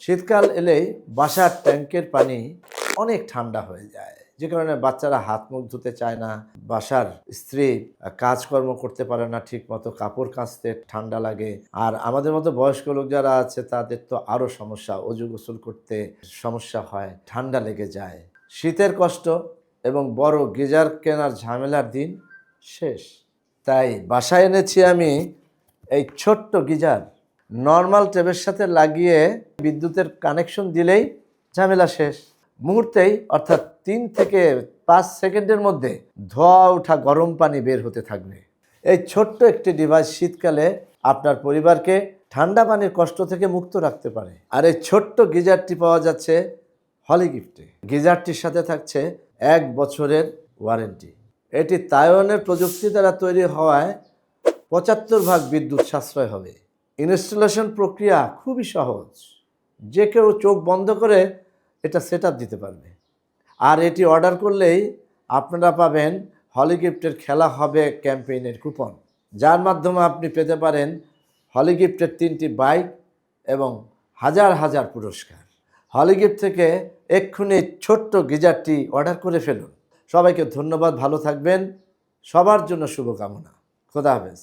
শীতকাল এলেই বাসার ট্যাঙ্কের পানি অনেক ঠান্ডা হয়ে যায়। যে কারণে বাচ্চারা হাত মুখ ধুতে চায় না, বাসার স্ত্রী কাজকর্ম করতে পারে না ঠিক মতো কাপড় কাচতে ঠান্ডা লাগে। আর আমাদের মতো বয়স্ক লোক যারা আছে, তাদের তো আরও সমস্যা, অজু গোসল করতে সমস্যা হয়, ঠান্ডা লেগে যায়। শীতের কষ্ট এবং বড় গিজার কেনার ঝামেলার দিন শেষ। তাই বাসায় এনেছি আমি এই ছোট্ট গিজার। নর্মাল টেপের সাথে লাগিয়ে বিদ্যুতের কানেকশন দিলেই ঝামেলা শেষ। মুহূর্তেই, অর্থাৎ তিন থেকে পাঁচ সেকেন্ডের মধ্যে ধোয়া ওঠা গরম পানি বের হতে থাকবে। এই ছোট্ট একটি ডিভাইস শীতকালে আপনার পরিবারকে ঠান্ডা পানির কষ্ট থেকে মুক্ত রাখতে পারে। আর এই ছোট্ট গিজারটি পাওয়া যাচ্ছে হলি গিফটে। গিজারটির সাথে থাকছে এক বছরের ওয়ারেন্টি। এটি তাইওয়ানের প্রযুক্তি দ্বারা তৈরি হওয়ায় পঁচাত্তর ভাগ বিদ্যুৎ সাশ্রয় হবে। ইনস্টলেশন প্রক্রিয়া খুবই সহজ। যে কেউ চোখ বন্ধ করে এটা সেট দিতে পারবে। আর এটি অর্ডার করলেই আপনারা পাবেন হলি গিফটের খেলা হবে ক্যাম্পেইনের কুপন। যার মাধ্যমে আপনি পেতে পারেন হলি গিফটের তিনটি বাইক এবং হাজার হাজার পুরস্কার। হলি গিফট থেকে এক্ষুনি ছোট্ট গিজারটি অর্ডার করে ফেলুন। সবাইকে ধন্যবাদ, ভালো থাকবেন। সবার জন্য শুভকামনা। খোদা হাফেজ।